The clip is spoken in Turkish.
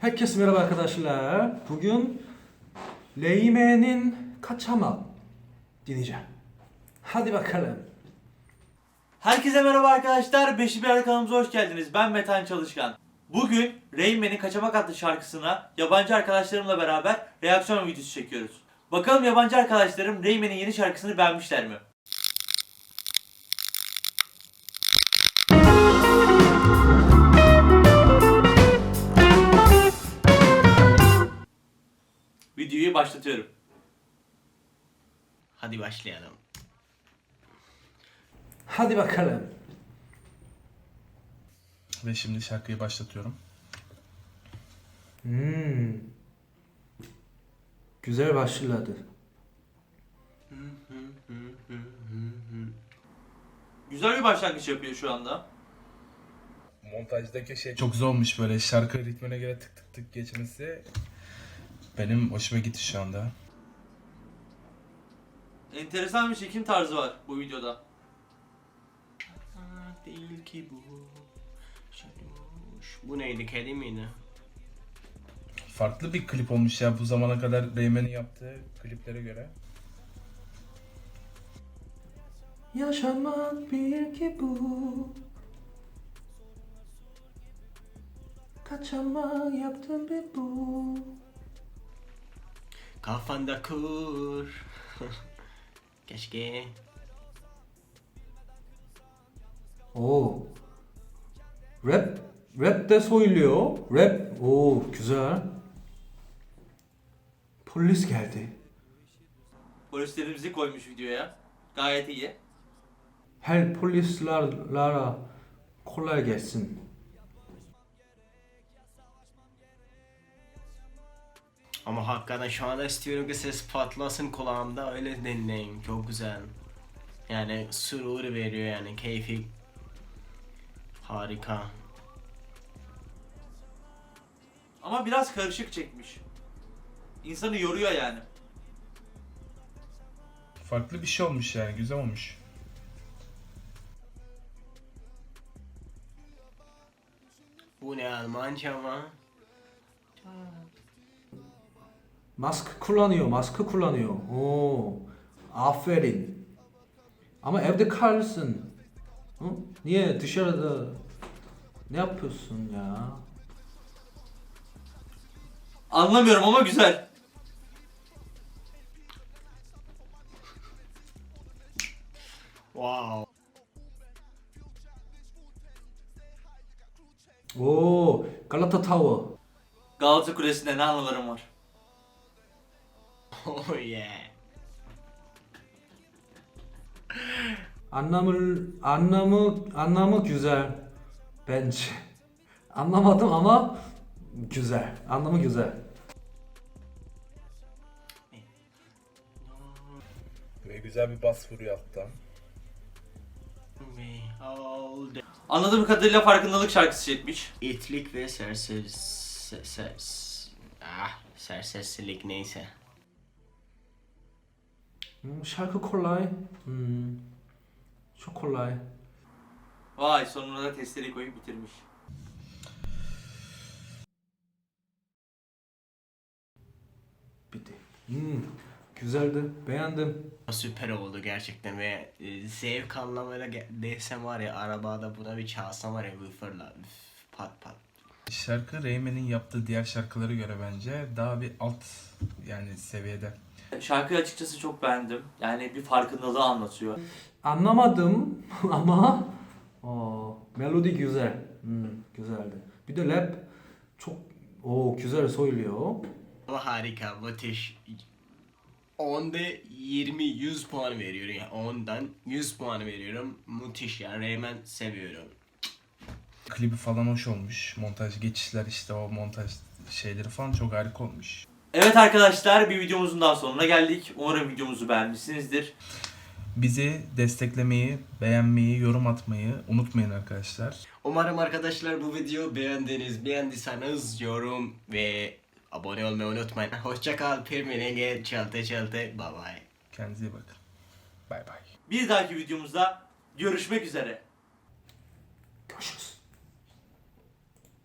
Herkese merhaba arkadaşlar. Bugün Leymen'in Kaçamak dinleyeceğim. Hadi bakalım. Herkese merhaba arkadaşlar. Beşi bir kanalımıza hoş geldiniz. Ben Metan Çalışkan. Bugün Rayman'in Kaçamak adlı şarkısına yabancı arkadaşlarımla beraber reaksiyon videosu çekiyoruz. Bakalım yabancı arkadaşlarım Rayman'in yeni şarkısını beğenmişler mi? Başlatıyorum. Hadi başlayalım. Hadi bakalım. Ve şimdi şarkıyı başlatıyorum. Hmm. Güzel başladı. Güzel bir başlangıç yapıyor şu anda. Montajdaki şey çok zormuş böyle şarkı ritmine göre tık tık tık geçmesi. Benim hoşuma gitti şu anda. Enteresan bir çekim tarzı var bu videoda. Değil ki bu. Bu neydi? Kedi miydi? Farklı bir klip olmuş ya bu zamana kadar Rayman'in yaptığı kliplere göre. Yaşamak bir ki bu. Kaçamak yaptım bir bu. Kafanda kur. Keşke. Oo. Rap, rap de söylüyor. Rap, oo güzel. Polis geldi. Polislerimizi koymuş videoya. Gayet iyi. Her polislara kolay gelsin. Ama hakikaten şu anda istiyorum ki ses patlasın kulağımda öyle dinleyin. Çok güzel. Yani surur veriyor yani keyfi. Harika. Ama biraz karışık çekmiş. İnsanı yoruyor yani. Farklı bir şey olmuş yani güzel olmuş. Bu ne Almanca mı? Maske kullanıyor, maske kullanıyor. Oo, aferin. Ama evde kalırsın. Hı? Niye dışarıda ne yapıyorsun ya? Anlamıyorum ama güzel. Wow. Oo, Galata Tower. Galata Kulesi'nde ne anılarım var. Oh yeah. Anlamı anlamı anlamı güzel bence. Anlamadım ama güzel. Anlamı güzel. Ve güzel bir bas vuruyor alttan. We all the- Anladığım kadarıyla farkındalık şarkısı çekmiş. İtlik ve serser... se- Sers... Ah, serserilik neyse. Şarkı kolay. Hmm, çok kolay. Vay sonuna da testleri koyup bitirmiş. Bitti. Hmm, güzeldi. Beğendim. Süper oldu gerçekten ve e, zevk anlamıyla ge- desem var ya arabada buna bir çalsam var ya woofer'la üf, pat pat. Şarkı Rayman'in yaptığı diğer şarkılara göre bence daha bir alt yani seviyede. Şarkıyı açıkçası çok beğendim. Yani bir farkındalığı anlatıyor. Anlamadım ama o melodi güzel. Hmm, güzeldi. Bir de rap çok o güzel söylüyor. Bu harika müthiş. 10'da 20-100 puan veriyorum yani 10'dan 100 puan veriyorum. Müthiş ya Rayman seviyorum. Klibi falan hoş olmuş. Montaj geçişler işte o montaj şeyleri falan çok harika olmuş. Evet arkadaşlar bir videomuzun daha sonuna geldik. Umarım videomuzu beğenmişsinizdir. Bizi desteklemeyi, beğenmeyi, yorum atmayı unutmayın arkadaşlar. Umarım arkadaşlar bu videoyu beğendiniz. Beğendiyseniz yorum ve abone olmayı unutmayın. Hoşça kal. Pirminenge çalte çalte. Bye bye. Kendinize iyi bakın. Bay bay. Bir dahaki videomuzda görüşmek üzere. Görüşürüz.